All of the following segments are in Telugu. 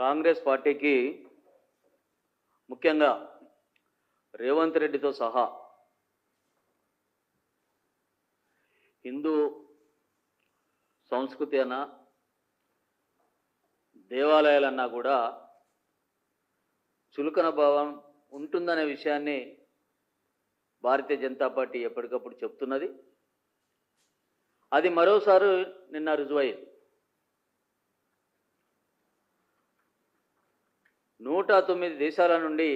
కాంగ్రెస్ పార్టీకి ముఖ్యంగా రేవంత్ రెడ్డితో సహా హిందూ సంస్కృతి అన్నా దేవాలయాలన్నా కూడా చులకన భావం ఉంటుందనే విషయాన్ని భారతీయ జనతా పార్టీ ఎప్పటికప్పుడు చెప్తున్నది. అది మరోసారి నిన్న రుజువయ్యింది నూట తొమ్మిది దేశాల నుండి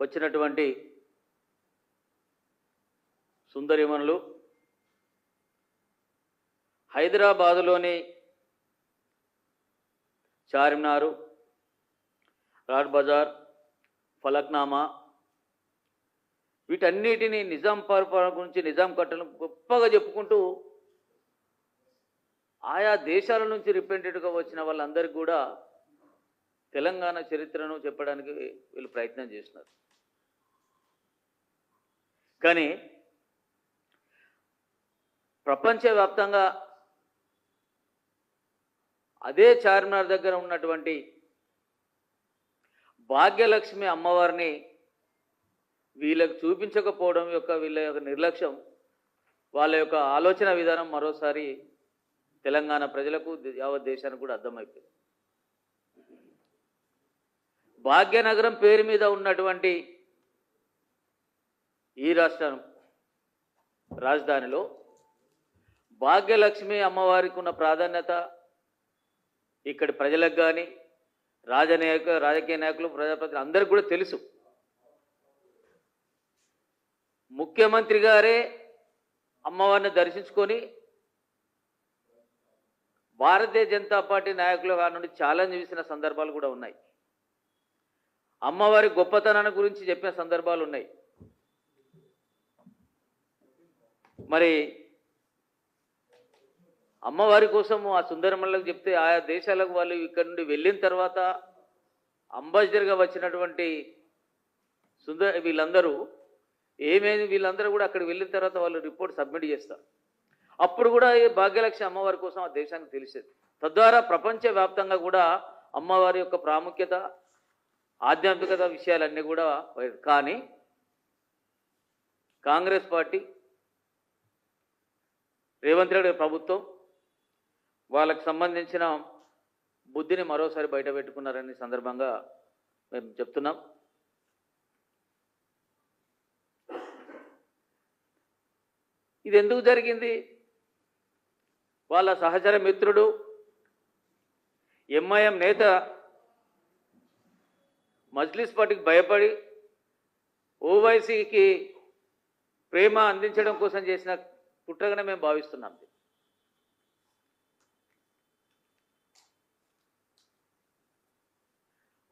వచ్చినటువంటి సుందరిమనులు హైదరాబాదులోని చార్మినారు రాడ్ బజార్ ఫలక్నామా వీటన్నిటిని నిజాం పరిపాలన గురించి నిజాం కట్టడం గొప్పగా చెప్పుకుంటూ ఆయా దేశాల నుంచి రిప్రజెంటేటివ్గా వచ్చిన వాళ్ళందరికీ కూడా తెలంగాణ చరిత్రను చెప్పడానికి వీళ్ళు ప్రయత్నం చేస్తున్నారు. కానీ ప్రపంచవ్యాప్తంగా అదే చార్మినార్ దగ్గర ఉన్నటువంటి భాగ్యలక్ష్మి అమ్మవారిని వీళ్ళకు చూపించకపోవడం యొక్క వీళ్ళ యొక్క నిర్లక్ష్యం వాళ్ళ యొక్క ఆలోచన విధానం మరోసారి తెలంగాణ ప్రజలకు యావత్ దేశానికి కూడా అర్థమైపోయింది. భాగ్యనగరం పేరు మీద ఉన్నటువంటి ఈ రాష్ట్రం రాజధానిలో భాగ్యలక్ష్మి అమ్మవారికి ఉన్న ప్రాధాన్యత ఇక్కడి ప్రజలకు కానీ రాజనాయక రాజకీయ నాయకులు ప్రజాప్రతినిధులు అందరికీ కూడా తెలుసు. ముఖ్యమంత్రి గారే అమ్మవారిని దర్శించుకొని భారతీయ జనతా పార్టీ నాయకుల వారి నుండి ఛాలెంజ్ చేసిన సందర్భాలు కూడా ఉన్నాయి. అమ్మవారి గొప్పతనాన్ని గురించి చెప్పిన సందర్భాలు ఉన్నాయి. మరి అమ్మవారి కోసం ఆ సుందరమల్లకు చెప్తే ఆయా దేశాలకు వాళ్ళు ఇక్కడ నుండి వెళ్ళిన తర్వాత అంబాసిడర్గా వచ్చినటువంటి సుందర వీళ్ళందరూ ఏమేమి వీళ్ళందరూ కూడా అక్కడికి వెళ్ళిన తర్వాత వాళ్ళు రిపోర్ట్ సబ్మిట్ చేస్తారు. అప్పుడు కూడా ఈ భాగ్యలక్ష్మి అమ్మవారి కోసం ఆ దేశానికి తెలిసేది. తద్వారా ప్రపంచవ్యాప్తంగా కూడా అమ్మవారి యొక్క ప్రాముఖ్యత ఆధ్యాత్మికత విషయాలన్నీ కూడా కానీ కాంగ్రెస్ పార్టీ రేవంత్ రెడ్డి ప్రభుత్వం వాళ్ళకి సంబంధించిన బుద్ధిని మరోసారి బయట పెట్టుకున్నారని సందర్భంగా మేము చెప్తున్నాం. ఇది ఎందుకు జరిగింది? వాళ్ళ సహచర మిత్రుడు ఎంఐఎం నేత మజ్లిస్ పార్టీకి భయపడి ఓవైసీకి ప్రేమ అందించడం కోసం చేసిన పుట్టగానే మేము భావిస్తున్నాం.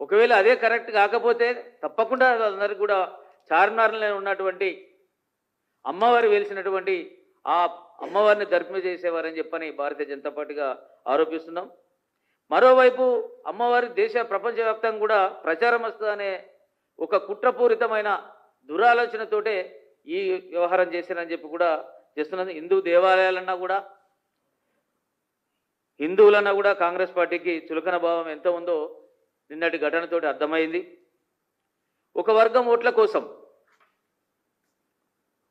ఒకవేళ అదే కరెక్ట్ కాకపోతే తప్పకుండా అందరికి కూడా చార్మినార్లో ఉన్నటువంటి అమ్మవారు వెలిసినటువంటి ఆ అమ్మవారిని దర్శనం చేసేవారని చెప్పని భారతీయ జనతా పార్టీగా ఆరోపిస్తున్నాం. మరోవైపు అమ్మవారి దేశ ప్రపంచవ్యాప్తంగా కూడా ప్రచారం వస్తుందనే ఒక కుట్రపూరితమైన దురాలోచనతోటే ఈ వ్యవహారం చేశారని చెప్పి కూడా చేస్తున్నది హిందూ దేవాలయాలన్నా కూడా హిందువులన్నా కూడా కాంగ్రెస్ పార్టీకి చులకన భావం ఎంత ఉందో నిన్నటి ఘటనతోటి అర్థమైంది. ఒక వర్గం ఓట్ల కోసం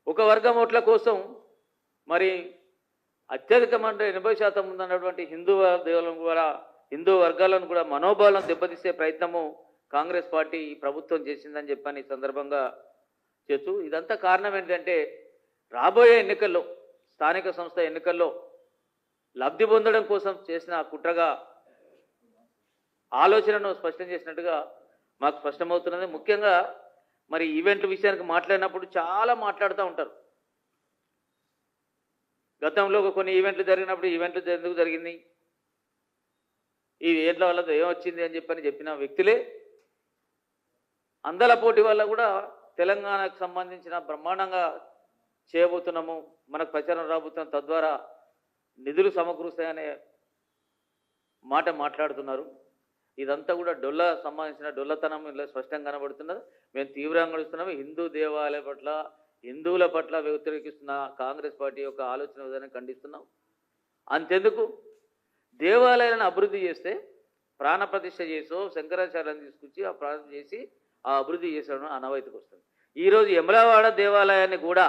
ఒక వర్గం ఓట్ల కోసం మరి అత్యధికమంటే ఎనభై శాతం ఉందన్నటువంటి హిందూ దేవాలయం కూడా హిందూ వర్గాలను కూడా మనోభావాలను దెబ్బతీసే ప్రయత్నము కాంగ్రెస్ పార్టీ ప్రభుత్వం చేసిందని చెప్పని ఈ సందర్భంగా చేస్తూ ఇదంతా కారణం ఏంటంటే రాబోయే ఎన్నికల్లో స్థానిక సంస్థ ఎన్నికల్లో లబ్ధి పొందడం కోసం చేసిన కుట్రగా ఆలోచనను స్పష్టం చేసినట్టుగా మాకు స్పష్టమవుతున్నది. ముఖ్యంగా మరి ఈవెంట్ విషయానికి మాట్లాడినప్పుడు చాలా మాట్లాడుతూ ఉంటారు. గతంలో కొన్ని ఈవెంట్లు జరిగినప్పుడు ఈవెంట్లు ఎందుకు జరిగింది? ఈ ఈవెంట్ల వల్ల ఏమొచ్చింది అని చెప్పని చెప్పిన వ్యక్తులే అందల పోటీ వల్ల కూడా తెలంగాణకు సంబంధించిన బ్రహ్మాండంగా చేయబోతున్నాము మనకు ప్రచారం రాబోతున్న తద్వారా నిధులు సమకూరుస్తాయనే మాట మాట్లాడుతున్నారు. ఇదంతా కూడా డొల్ల సంబంధించిన డొల్లతనం ఇలా స్పష్టంగా కనబడుతున్నది. మేము తీవ్రంగా గడుస్తున్నాము హిందూ దేవాలయ పట్ల హిందువుల పట్ల వ్యతిరేకిస్తున్న కాంగ్రెస్ పార్టీ యొక్క ఆలోచన విధానం ఖండిస్తున్నాం. అంతెందుకు? దేవాలయాలను అభివృద్ధి చేస్తే ప్రాణప్రతిష్ఠ చేసో శంకరాచార్యాన్ని తీసుకొచ్చి ఆ ప్రాణం చేసి ఆ అభివృద్ధి చేశాడు అనవైతికి వస్తుంది. ఈరోజు యమలవాడ దేవాలయాన్ని కూడా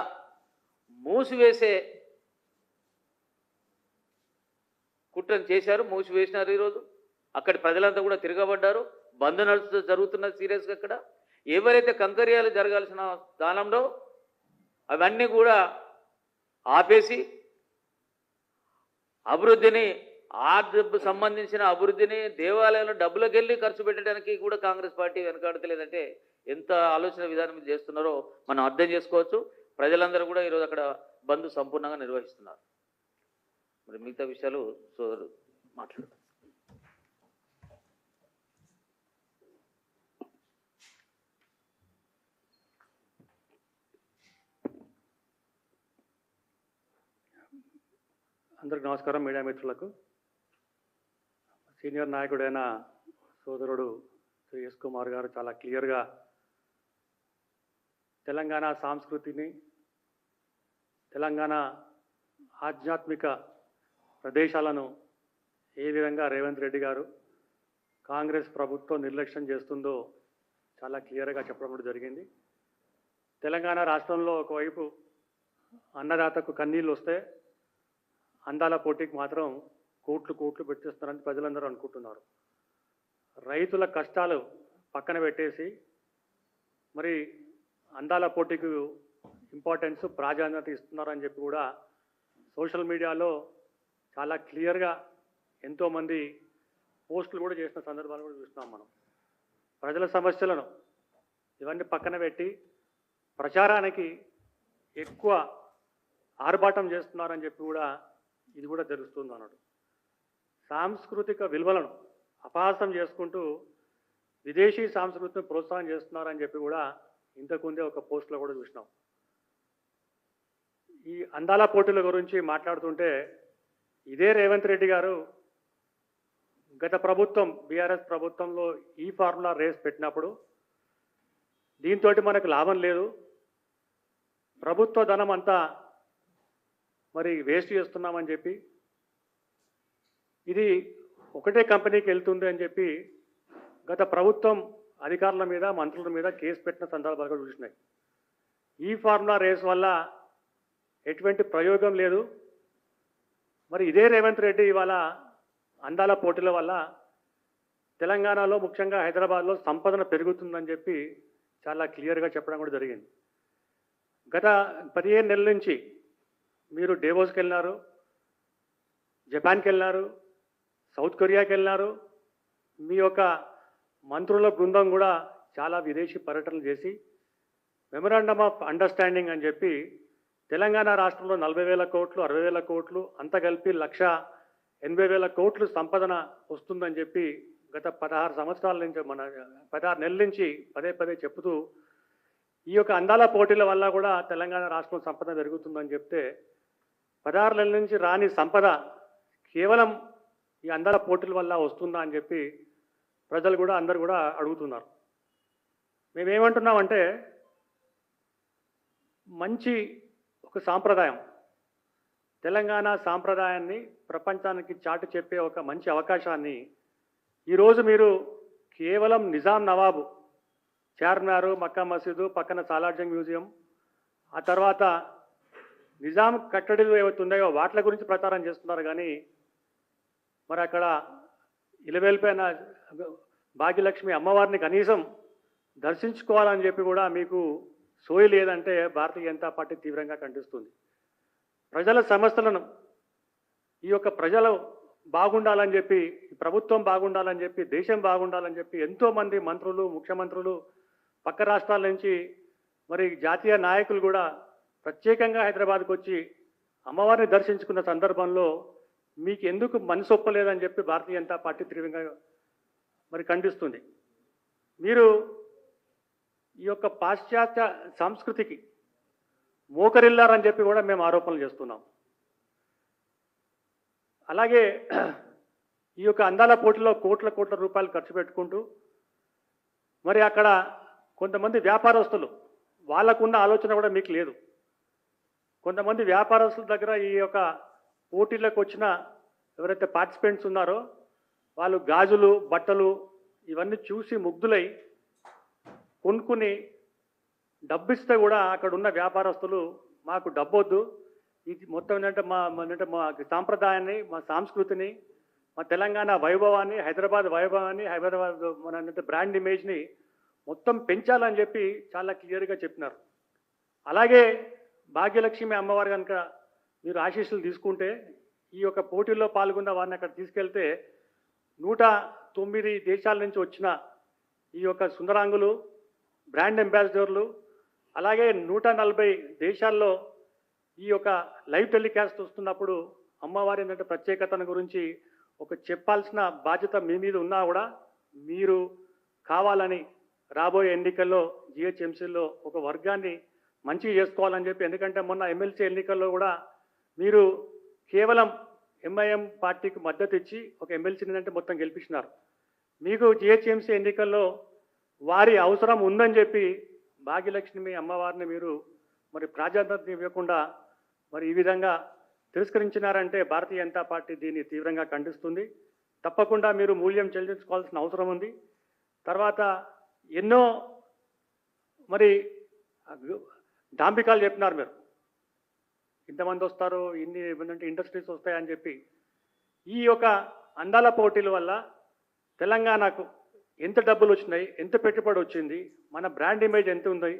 మూసివేసే కుట్రను చేశారు మూసివేసినారు ఈరోజు అక్కడి ప్రజలంతా కూడా తిరగబడ్డారు. బంద్ నడుస్తూ జరుగుతున్నది సీరియస్గా అక్కడ ఎవరైతే కంకర్యాలు జరగాల్సిన స్థానంలో అవన్నీ కూడా ఆపేసి అభివృద్ధిని ఆ డబ్బు సంబంధించిన అభివృద్ధిని దేవాలయంలో డబ్బులకు వెళ్ళి ఖర్చు పెట్టడానికి కూడా కాంగ్రెస్ పార్టీ వెనకాడతలేదంటే ఎంత ఆలోచన విధానం చేస్తున్నారో మనం అర్థం చేసుకోవచ్చు. ప్రజలందరూ కూడా ఈరోజు అక్కడ బంద్ సంపూర్ణంగా నిర్వహిస్తున్నారు. మరి మిగతా విషయాలు సోదరు మాట్లాడతారు అందరికి నమస్కారం మీడియా మిత్రులకు. సీనియర్ నాయకుడైన సోదరుడు శ్రీ ఎస్ కుమార్ గారు చాలా క్లియర్గా తెలంగాణ సాంస్కృతిని తెలంగాణ ఆధ్యాత్మిక ప్రదేశాలను ఏ విధంగా రేవంత్ రెడ్డి గారు కాంగ్రెస్ ప్రభుత్వం నిర్లక్ష్యం చేస్తుందో చాలా క్లియర్గా చెప్పడం జరిగింది. తెలంగాణ రాష్ట్రంలో ఒకవైపు అన్నదాతకు కన్నీళ్ళు వస్తే అందాల పోటీకి మాత్రం కోట్లు కోట్లు పెట్టిస్తున్నారని ప్రజలందరూ అనుకుంటున్నారు. రైతుల కష్టాలు పక్కన పెట్టేసి మరి అందాల పోటీకి ఇంపార్టెన్స్ ప్రాధాన్యత ఇస్తున్నారని చెప్పి కూడా సోషల్ మీడియాలో చాలా క్లియర్గా ఎంతోమంది పోస్టులు కూడా చేసిన సందర్భాలు కూడా చూస్తున్నాం మనం. ప్రజల సమస్యలను ఇవన్నీ పక్కన పెట్టి ప్రచారానికి ఎక్కువ ఆర్భాటం చేస్తున్నారని చెప్పి కూడా ఇది కూడా తెలుస్తుంది అన్నాడు సాంస్కృతిక విలువలను అపహాసం చేసుకుంటూ విదేశీ సాంస్కృతిని ప్రోత్సాహం చేస్తున్నారని చెప్పి కూడా ఇంతకుందే ఒక పోస్ట్లో కూడా చూసినాం. ఈ అందాల పోటీల గురించి మాట్లాడుతుంటే ఇదే రేవంత్ రెడ్డి గారు గత ప్రభుత్వం బీఆర్ఎస్ ప్రభుత్వంలో ఈ ఫార్ములా రేస్ పెట్టినప్పుడు దీంతో మనకు లాభం లేదు. ప్రభుత్వ ధనం అంతా మరి వేస్ట్ చేస్తున్నామని చెప్పి ఇది ఒకటే కంపెనీకి వెళ్తుంది అని చెప్పి గత ప్రభుత్వం అధికారుల మీద మంత్రుల మీద కేసు పెట్టిన సందర్భాలు కూడా చూసినాయి. ఈ ఫార్ములా రేస్ వల్ల ఎటువంటి ప్రయోగం లేదు. మరి ఇదే రేవంత్ రెడ్డి ఇవాళ అందాల పోటీల వల్ల తెలంగాణలో ముఖ్యంగా హైదరాబాద్లో సంపదన పెరుగుతుందని చెప్పి చాలా క్లియర్గా చెప్పడం కూడా జరిగింది. గత పదిహేను నెలల నుంచి మీరు డేవోస్కి వెళ్ళినారు జపాన్కి వెళ్ళినారు సౌత్ కొరియాకి వెళ్ళినారు మీ యొక్క మంత్రుల బృందం కూడా చాలా విదేశీ పర్యటనలు చేసి మెమరాండమ్ ఆఫ్ అండర్స్టాండింగ్ అని చెప్పి తెలంగాణ రాష్ట్రంలో నలభై వేల కోట్లు అరవై వేల కోట్లు అంత కలిపి లక్ష ఎనభై వేల కోట్లు సంపదన వస్తుందని చెప్పి గత పదహారు సంవత్సరాల నుంచి మన పదహారు నెలల నుంచి పదే పదే చెప్తూ ఈ యొక్క అందాల పోటీల వల్ల కూడా తెలంగాణ రాష్ట్రం సంపద పెరుగుతుందని చెప్తే పదహారు నెలల నుంచి రాని సంపద కేవలం ఈ అందాల పోటీల వల్ల వస్తుందా అని చెప్పి ప్రజలు కూడా అందరు కూడా అడుగుతున్నారు. మేమేమంటున్నామంటే మంచి ఒక సాంప్రదాయం. తెలంగాణ సాంప్రదాయాన్ని ప్రపంచానికి చాటు చెప్పే ఒక మంచి అవకాశాన్ని ఈరోజు మీరు కేవలం నిజాం నవాబు చార్మినారు మక్కా మసీదు పక్కన సాలార్జంగ్ మ్యూజియం ఆ తర్వాత నిజాం కట్టడిలు ఏవైతే ఉన్నాయో వాటి గురించి ప్రచారం చేస్తున్నారు కానీ మరి అక్కడ ఇలవేలిపోయిన భాగ్యలక్ష్మి అమ్మవారిని కనీసం దర్శించుకోవాలని చెప్పి కూడా మీకు సోయి లేదంటే భారతీయ జనతా పార్టీ తీవ్రంగా ఖండిస్తుంది. ప్రజల సమస్యలను ఈ యొక్క ప్రజలు బాగుండాలని చెప్పి ఈ ప్రభుత్వం బాగుండాలని చెప్పి దేశం బాగుండాలని చెప్పి ఎంతోమంది మంత్రులు ముఖ్యమంత్రులు పక్క రాష్ట్రాల నుంచి మరి జాతీయ నాయకులు కూడా ప్రత్యేకంగా హైదరాబాద్కు వచ్చి అమ్మవారిని దర్శించుకున్న సందర్భంలో మీకు ఎందుకు మనసు ఒప్పలేదని చెప్పి భారతీయ జనతా పార్టీ తీవ్రంగా మరి ఖండిస్తుంది. మీరు ఈ యొక్క పాశ్చాత్య సంస్కృతికి మోకరిల్లారని చెప్పి కూడా మేము ఆరోపణలు చేస్తున్నాం. అలాగే ఈ యొక్క అందాల పోటీలో కోట్ల కోట్ల రూపాయలు ఖర్చు పెట్టుకుంటూ మరి అక్కడ కొంతమంది వ్యాపారస్తులు వాళ్ళకున్న ఆలోచన కూడా మీకు లేదు. కొంతమంది వ్యాపారస్తుల దగ్గర ఈ యొక్క పోటీలకు వచ్చిన ఎవరైతే పార్టిసిపెంట్స్ ఉన్నారో వాళ్ళు గాజులు బట్టలు ఇవన్నీ చూసి ముగ్ధులై కొనుక్కుని డబ్బిస్తే కూడా అక్కడ ఉన్న వ్యాపారస్తులు మాకు డబ్బొద్దు. ఇది మొత్తం ఏంటంటే మా మా- ఏంటంటే మా సాంప్రదాయాన్ని మా సంస్కృతిని మా తెలంగాణ వైభవాన్ని హైదరాబాద్ వైభవాన్ని హైదరాబాద్ మన ఏంటంటే బ్రాండ్ ఇమేజ్ని మొత్తం పెంచాలని చెప్పి చాలా క్లియర్గా చెప్పినారు. అలాగే భాగ్యలక్ష్మి అమ్మవారు కనుక మీరు ఆశీస్సులు తీసుకుంటే ఈ యొక్క పోటీల్లో పాల్గొన్న వారిని అక్కడ తీసుకెళ్తే నూట తొమ్మిది దేశాల నుంచి వచ్చిన ఈ యొక్క సుందరాంగులు బ్రాండ్ అంబాసిడర్లు అలాగే నూట నలభై దేశాల్లో ఈ యొక్క లైవ్ టెలికాస్ట్ వస్తున్నప్పుడు అమ్మవారి ఏంటంటే ప్రత్యేకతను గురించి ఒక చెప్పాల్సిన బాధ్యత మీ మీద ఉన్నా కూడా మీరు కావాలని రాబోయే ఎన్నికల్లో జిహెచ్ఎంసీలో ఒక వర్గాన్ని మంచిగా చేసుకోవాలని చెప్పి ఎందుకంటే మొన్న ఎమ్మెల్సీ ఎన్నికల్లో కూడా మీరు కేవలం ఎంఐఎం పార్టీకి మద్దతు ఇచ్చి ఒక ఎమ్మెల్సీని అంటే మొత్తం గెలిపించినారు. మీకు జిహెచ్ఎంసీ ఎన్నికల్లో వారి అవసరం ఉందని చెప్పి భాగ్యలక్ష్మి అమ్మవారిని మీరు మరి ప్రాధాన్యత ఇవ్వకుండా మరి ఈ విధంగా తిరస్కరించినారంటే భారతీయ జనతా పార్టీ దీన్ని తీవ్రంగా ఖండిస్తుంది. తప్పకుండా మీరు మూల్యం చెల్లించుకోవాల్సిన అవసరం ఉంది. తర్వాత ఎన్నో మరి డాంబికాలు చెప్పినారు మీరు. ఇంతమంది వస్తారు ఇన్ని ఏంటంటే ఇండస్ట్రీస్ వస్తాయని చెప్పి ఈ యొక్క అందాల పోటీల వల్ల తెలంగాణకు ఎంత డబ్బులు వచ్చినాయి ఎంత పెట్టుబడి వచ్చింది మన బ్రాండ్ ఇమేజ్ ఎంత ఉంది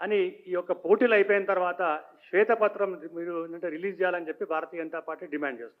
అని ఈ యొక్క పోటీలు అయిపోయిన తర్వాత శ్వేతపత్రం మీరు ఏంటంటే రిలీజ్ చేయాలని చెప్పి భారతీయ జనతా పార్టీ డిమాండ్ చేస్తుంది.